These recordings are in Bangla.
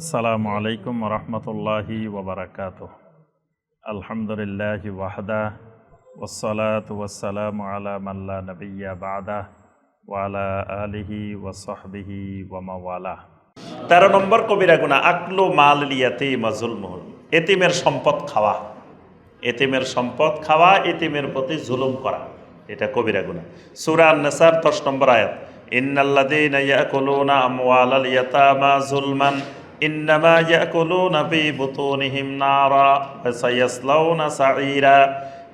আসসালামু আলাইকুম রহমতুল্লাহি ওবরাকাত আলহামদুলিল্লাহ ওয়াহদা ওসলাত ওয়াসালাম আলা মাল্লা নবিয়া বাদা ওয়ালা আলিহি ওয়াসহবিহি ওয়ামাওয়ালা তেরো নম্বর কবিরা গুনা আকলো মাল লিয়াতে মাজুল মোহল এতিমের সম্পদ খাওয়া। এতিমের সম্পদ খাওয়া, এতিমের প্রতি জুলুম করা। এটা কবিরা গুনা সুরা নেসার দশ নম্বর আয়াত, ইন্নাল্লাযীনা ইয়াকুলুনা আমওয়ালাল ইয়াতামা যুলমান ইন্নামা ইয়াকুলুনা ফি বুতুনিহিম নারা ওয়া সায়াসলাউনা সাঈরা।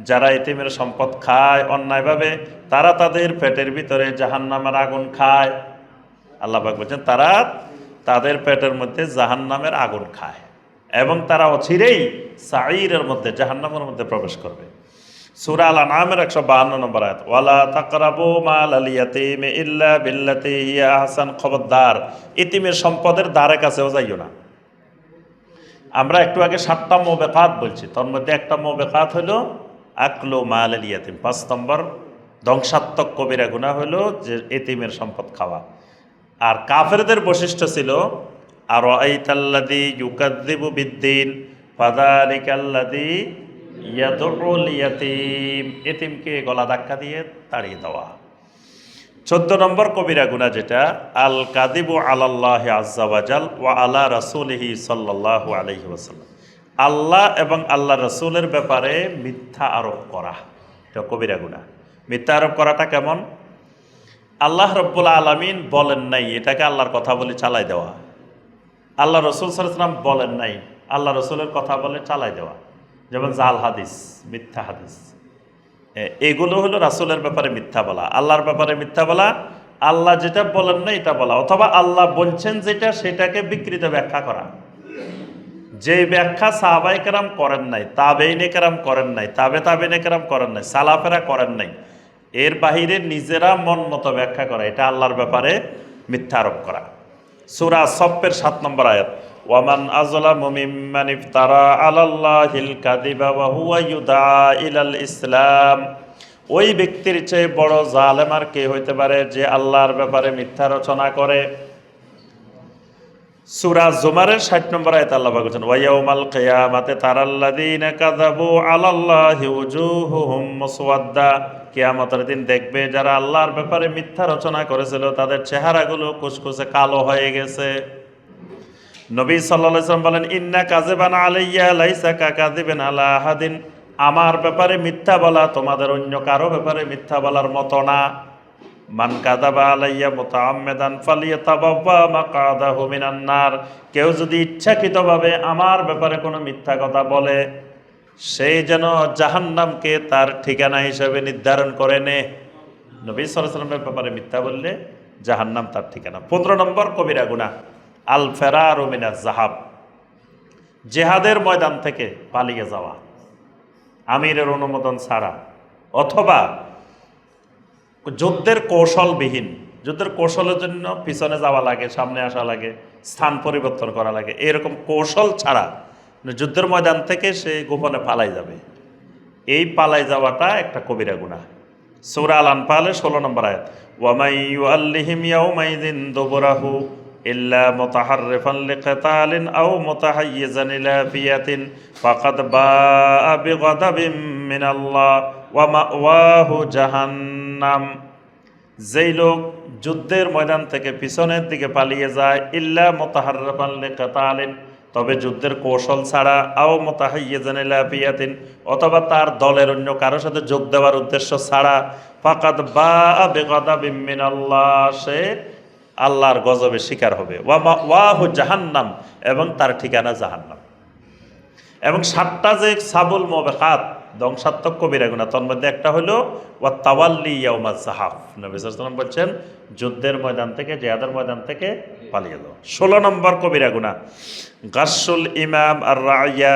যারা এতিমের সম্পদ খায় অন্যায়ভাবে, তারা তাদের পেটের ভিতরে জাহান্নামের আগুন খায়। আল্লাহ বলছেন, তারা তাদের পেটের মধ্যে জাহান্নামের আগুন খায় এবং তারা অচিরেই সাঈরের মধ্যে, জাহান্নামের মধ্যে প্রবেশ করবে। একশো বাহান্ন ওয়ালা মাল ইল্লা খবরদার সম্পদের দ্বারে কাছেও না। আমরা একটু আগে সাতটা মোবেকাত বলছি, তার মধ্যে একটা মোবেকাত হলো, আকলো মাল আল ইয়াতিম পাঁচ নম্বর, ধ্বংসাত্মক কবিরা গুণা হলো যে এতিমের সম্পদ খাওয়া। আর কাফেরদের বৈশিষ্ট্য ছিল আর আইতাল্লাদি ইউকাদ্দিবু বিদ্দিন ফাদারিকাল্লাদি এতিমকে গলা ধাক্কা দিয়ে তাড়িয়ে দেওয়া। চোদ্দ নম্বর কবিরা গুণা যেটা, আল কাদিবু আলাল্লাহ আজ্জাওয়াজাল ওয়া আলা রাসুলহি সাল্লাহ আলহি ওসাল্লাম আল্লাহ এবং আল্লাহ রসুলের ব্যাপারে মিথ্যা আরোপ করা। এটা কবিরা গুণা। মিথ্যা আরোপ করাটা কেমন? আল্লাহ রব্বুল আলমিন বলেন নাই, এটাকে আল্লাহর কথা বলে চালাই দেওয়া। আল্লাহ রসুল সাল্লাম বলেন নাই, আল্লাহ রসুলের কথা বলে চালাই দেওয়া। যেমন জাল হাদিস, মিথ্যা হাদিস। এগুলো হলো রাসুলের ব্যাপারে মিথ্যা বলা। আল্লাহর ব্যাপারে মিথ্যা বলা, আল্লাহ যেটা বলেন না এটা বলা। অথবা আল্লাহ বলছেন যেটা, সেটাকে বিকৃত ব্যাখ্যা করা। যে ব্যাখ্যা সাহাবাই কেরাম করেন নাই, তাবেইনে কেরাম করেন নাই, তাবে তাবেইনে কেরাম করেন নাই, সালাফেরা করেন নাই, এর বাহিরে নিজেরা মন মতো ব্যাখ্যা করা। এটা আল্লাহর ব্যাপারে মিথ্যা আরোপ করা। সুরা সপ্পের সাত নম্বর আয়াত। ওয়ামান আজলামু মিম্মান ইফতারা আলাল্লাহিল কাযিবা ওয়া হুয়া ইউদা ইলাল ইসলাম। ওই ব্যক্তির চেয়ে বড় জালেম আর কে হইতে পারে যে আল্লাহর ব্যাপারে মিথ্যা রচনা করে? সুরা জুমারের ষাট নম্বর আয়ত আল্লাহ বলছেন ওয়াইয়াউমাল কিয়ামাতে তারাল্লাযীনা কাযাবু আলাল্লাহি উজুহুহুম মুসওয়াদ্দা। কিয়ামতের দিন দেখবে যারা আল্লাহর ব্যাপারে মিথ্যা রচনা করেছিল, তাদের চেহারাগুলো কুচকুচে কালো হয়ে গেছে। নবী সাল্লাল্লাহু আলাইহি ওয়াসাল্লাম বলেন, ইন্না কাযিবান আলাইয়া লাইসা কাযিবিন আলা আহাদিন। আমার ব্যাপারে মিথ্যা বলা তোমাদের অন্য কারও ব্যাপারে মিথ্যা বলার মতো না। মান কাদাবা আলাইয়া মুতাআম্মিদান ফালিয়াতাবাওয়া মাকাদাহু মিনান নার। কেউ যদি ইচ্ছাকৃতভাবে আমার ব্যাপারে কোনো মিথ্যা কথা বলে সেই যেন জাহান্নামকে তার ঠিকানা হিসেবে নির্ধারণ করে নে। নবী সাল্লাল্লাহু আলাইহি ওয়াসাল্লামের ব্যাপারে মিথ্যা বললে জাহান্নাম তার ঠিকানা। পনেরো নম্বর কবিরা গুনাহ। আল ফেরার মিনা জাহাব, জেহাদের ময়দান থেকে পালিয়ে যাওয়া, আমিরের অনুমোদন ছাড়া, অথবা যুদ্ধের কৌশলবিহীন, যুদ্ধের কৌশলের জন্য পিছনে যাওয়া লাগে, সামনে আসা লাগে, স্থান পরিবর্তন করা লাগে, এরকম কৌশল ছাড়া যুদ্ধের ময়দান থেকে সে গোপনে পালাই যাবে। এই পালাই যাওয়াটা একটা কবিরা গুণা সূরা আল আনফালে ষোলো নম্বর আয়াত ওয়ামাই ইউআল্লিহিম ইয়াউমাইদিন দুবরাহু ইল্লা মুতাহাররিফান লিকিতালিন আও মুতাহাইয়িজান ইলা ফিয়াতিন, ফাকাদ বাআ বিগাদাবিম মিনাল্লাহ ওয়া মাওয়াহু জাহান্নাম। যেই লোক যুদ্ধের ময়দান থেকে পিছনের দিকে পালিয়ে যায়, ইল্লা মোতাহার্রাফান লিকিতালিন, তবে যুদ্ধের কৌশল ছাড়া আও মোতাহাইয়াজান ইলা ফিয়াতিন, অথবা তার দলের অন্য কারোর সাথে যোগ দেওয়ার উদ্দেশ্য ছাড়া, ফাকাদ বা বেগদাবিম মিনাল্লাহ, সে আল্লাহর গজবে শিকার হবে। ওয়াহু জাহান্নাম এবং তার ঠিকানা জাহান্নাম। এবং সাতটা যে সাবুল মোবেকাত, ধ্বংসাত্মক কবিরা গুণা তোর মধ্যে একটা হলো, ওয়া তাওয়াল্লি ইয়াউমা জাহাফ। নবী সাল্লাম বলছেন, যুদ্ধের ময়দান থেকে, জেহাদের ময়দান থেকে পালিয়ে যাও। ষোলো নম্বর কবিরা গুণা গাসুল ইমাম আর রাইয়া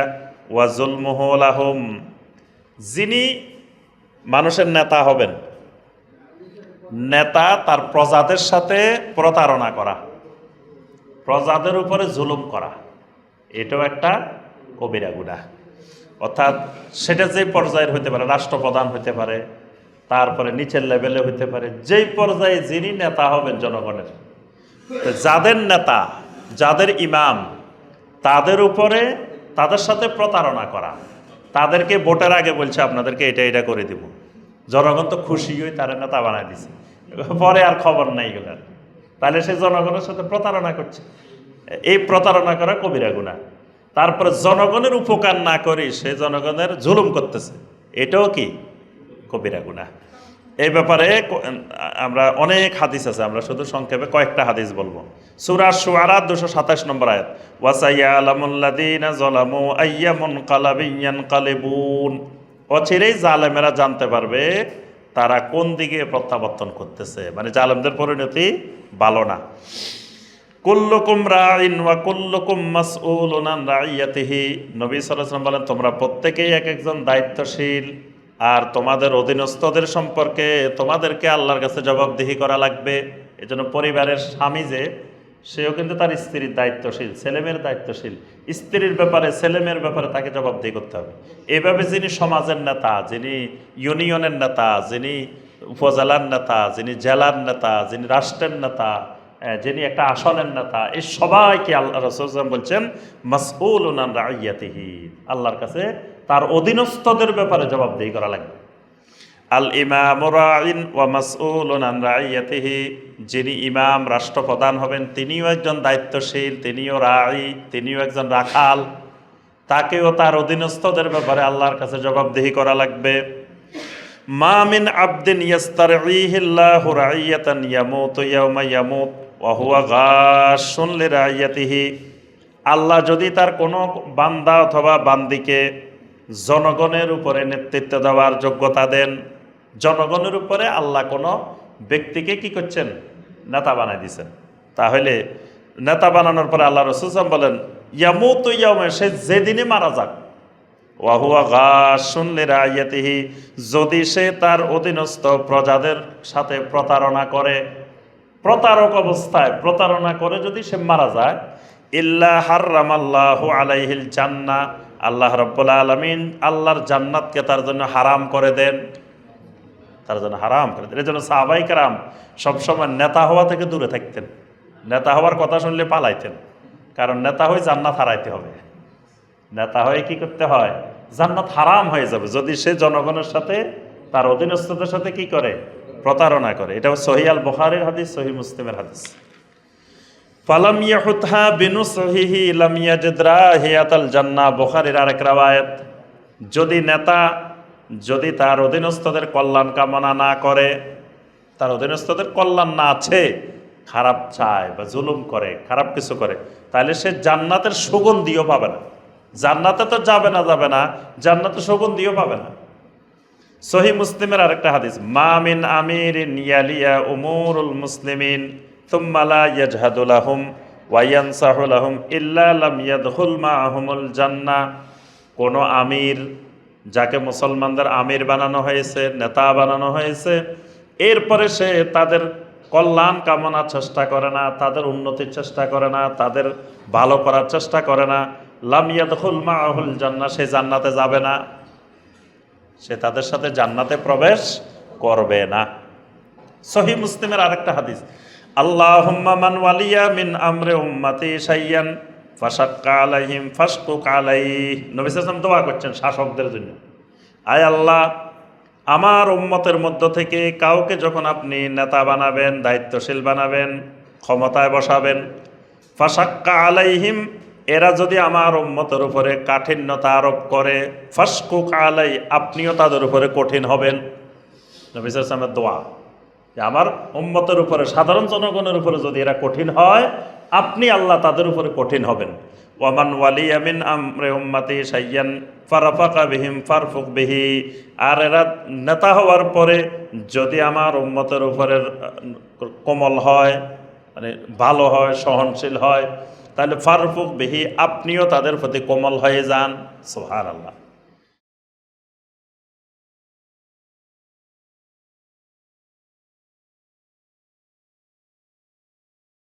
ওয়াজুল মোহল আহম যিনি মানুষের নেতা হবেন নেতা তার প্রজাদের সাথে প্রতারণা করা, প্রজাদের উপরে জুলুম করা, এটাও একটা কবিরা গুণা। অর্থাৎ সেটা যে পর্যায়ের হতে পারে, রাষ্ট্রপ্রধান হতে পারে, তারপরে নিচের লেভেলে হতে পারে, যেই পর্যায়ে যিনি নেতা হবেন জনগণের যাদের নেতা, যাদের ইমাম, তাদের উপরে তাদের সাথে প্রতারণা করা, তাদেরকে ভোটের আগে বলছে, আপনাদেরকে এটা এটা করে দিব। জনগণ তো খুশি হয়ে তারা নেতা বানায় দিছে। পরে আর খবর নাই এগুলার। তাহলে সে জনগণের সাথে প্রতারণা করছে। এই প্রতারণা করা কবিরা গুণা তারপরে জনগণের উপকার না করে সে জনগণের জুলুম করতেছে। এটাও কি? কবিরা গুণা এই ব্যাপারে আমরা অনেক হাদিস আছে, আমরা শুধু সংক্ষেপে কয়েকটা হাদিস বলব। সুরা সুয়ারা দুশো সাতাশ নম্বর আয়াত। ওয়াসাইয়া আলামুল্লাদিনা জলামু আইয়ামুন কালাবিয়ান কালেবুন। অচিরেই জালেমেরা জানতে পারবে তারা কোন দিকে প্রত্যাবর্তন করতেছে? মানে জালেমদের পরিণতি ভালো না। কুল্লকুম রাইন ওয়া কুল্লুকুম মাসউলুন আন রাইয়াতিহি। নবী সাল্লাল্লাহু বলেন, তোমরা প্রত্যেকেই এক একজন দায়িত্বশীল। আর তোমাদের অধীনস্থদের সম্পর্কে তোমাদেরকে আল্লাহর কাছে জবাবদিহি করা লাগবে। এজন্য পরিবারের স্বামী যে সেও কিন্তু তার স্ত্রীর দায়িত্বশীল, ছেলেমেয়ের দায়িত্বশীল। স্ত্রীর ব্যাপারে, ছেলেমেয়ের ব্যাপারে তাকে জবাবদিহি করতে হবে। এভাবে যিনি সমাজের নেতা, যিনি ইউনিয়নের নেতা, যিনি উপজেলার নেতা, যিনি জেলার নেতা, যিনি রাষ্ট্রের নেতা যিনি একটা আসনের নেতা, এই সবাইকে আল্লাহ রসুল বলছেন মাসউল উনান রাইয়াতিহি। আল্লাহর কাছে তার অধীনস্থদের ব্যাপারে জবাবদিহি করা লাগবে। আল ইমাম ওয়া মাসউল উনান রাইয়াতিহি। যিনি ইমাম, রাষ্ট্রপ্রধান হবেন, তিনিও একজন দায়িত্বশীল, তিনিও রাই তিনিও একজন রাখাল। তাকেও তার অধীনস্থদের ব্যাপারে আল্লাহর কাছে জবাবদিহি করা লাগবে। মা মিন আবদিন রাইয়াতান ইয়ামুতু আল্লাহ যদি তার কোনো বান্দা অথবা বান্দিকে জনগণের উপরে নেতৃত্ব দেওয়ার যোগ্যতা দেন, জনগণের উপরে আল্লাহ কোনো ব্যক্তিকে কি করছেন? নেতা বানাই দিছেন। তাহলে নেতা বানানোর পরে আল্লাহ রসুল বলেন, ইয়ামুত ইয়ামে সে যেদিনই মারা যাক ওয়াহুয়া গাশুন লিরাইয়াতিহি, যদি সে তার অধীনস্থ প্রজাদের সাথে প্রতারণা করে, প্রতারক অবস্থায় প্রতারণা করে যদি সে মারা যায়, ইল্লা হার্রাম আল্লাহ আলাইহিল জান্না আল্লাহ রাব্বুল আলামিন আল্লাহর জান্নাতকে তার জন্য হারাম করে দেন। তার জন্য হারাম করে এই জন্য সাহাবাই কারাম সবসময় নেতা হওয়া থেকে দূরে থাকতেন। নেতা হওয়ার কথা শুনলে পালাইতেন। কারণ নেতা হয়ে জান্নাত হারাইতে হবে। নেতা হয়ে কি করতে হয়? জান্নাত হারাম হয়ে যাবে। যদি সে জনগণের সাথে, তার অধীনস্থদের সাথে কি করে? প্রতারণা করে। এটা সহি আল বখারের হাদিস সহি মুসলিমের হাদিস। ফালাম বিনু সহিহি লাম ইয়াজিদ রাহিয়াতাল জান্নাহ। বুখারীর আরেক রাওয়ায়াত, যদি নেতা যদি তার অধীনস্থদের কল্যাণ কামনা না করে, তার অধীনস্থদের কল্যাণ না আছে, খারাপ চায় বা জুলুম করে, খারাপ কিছু করে, তাহলে সে জান্নাতের সুগন্ধিও পাবে না। জান্নাতে তো যাবে না যাবে না, জান্নাতে সুগন্ধিও পাবে না। সহি মুসলিমের আরেকটা হাদিস মামিন আমির ইয়ালিয়া উমুরুল মুসলিমিন তুম্মালা ইয়াজহাদুলাহুম ওয়ায়ানসাহুলাহুম ইল্লা লাম ইয়াদখুল মাআহুমুল জান্নাহ। কোন আমির যাকে মুসলমানদের আমির বানানো হয়েছে, নেতা বানানো হয়েছে, এরপরে সে তাদের কল্যাণ কামনার চেষ্টা করে না, তাদের উন্নতির চেষ্টা করে না, তাদের ভালো করার চেষ্টা করে না। লাম ইয়াদখুল মাআহুল জান্নাহ, সে জান্নাতে যাবে না। সে তাদের সাথে জান্নাতে প্রবেশ করবে না। সহি মুসলিমের আরেকটা হাদিস আল্লাহ ওয়ালিয়া মিন আমরে উম্মাতি সাইয়ান ফাসাক্কা আলাইহিম আলাইহি নবী দোয়া করছেন শাসকদের জন্য। আয় আল্লাহ, আমার উম্মতের মধ্য থেকে কাউকে যখন আপনি নেতা বানাবেন, দায়িত্বশীল বানাবেন, ক্ষমতায় বসাবেন ফাসাক্কা আলাইহিম এরা যদি আমার উম্মতের উপরে কাঠিন্যতা আরোপ করে ফাসকুক আলাই আপনিও তাদের উপরে কঠিন হবেন। নবী সালামের দোয়া। যে আমার উম্মতের উপরে, সাধারণ জনগণের উপরে যদি এরা কঠিন হয়, আপনি আল্লাহ তাদের উপরে কঠিন হবেন। ওয়ামান ওয়ালি আমিন আমরে উম্মাতি সাইয়ান ফারাফাকা বিহিম ফারফুক বিহি। আর এরা নেতা হওয়ার পরে যদি আমার উম্মতের উপরে কোমল হয় মানে ভালো হয়, সহনশীল হয়, তাহলে ফারফুক বিহি, আপনিও তাদের প্রতি কোমল হয়ে যান। সোহার আল্লাহ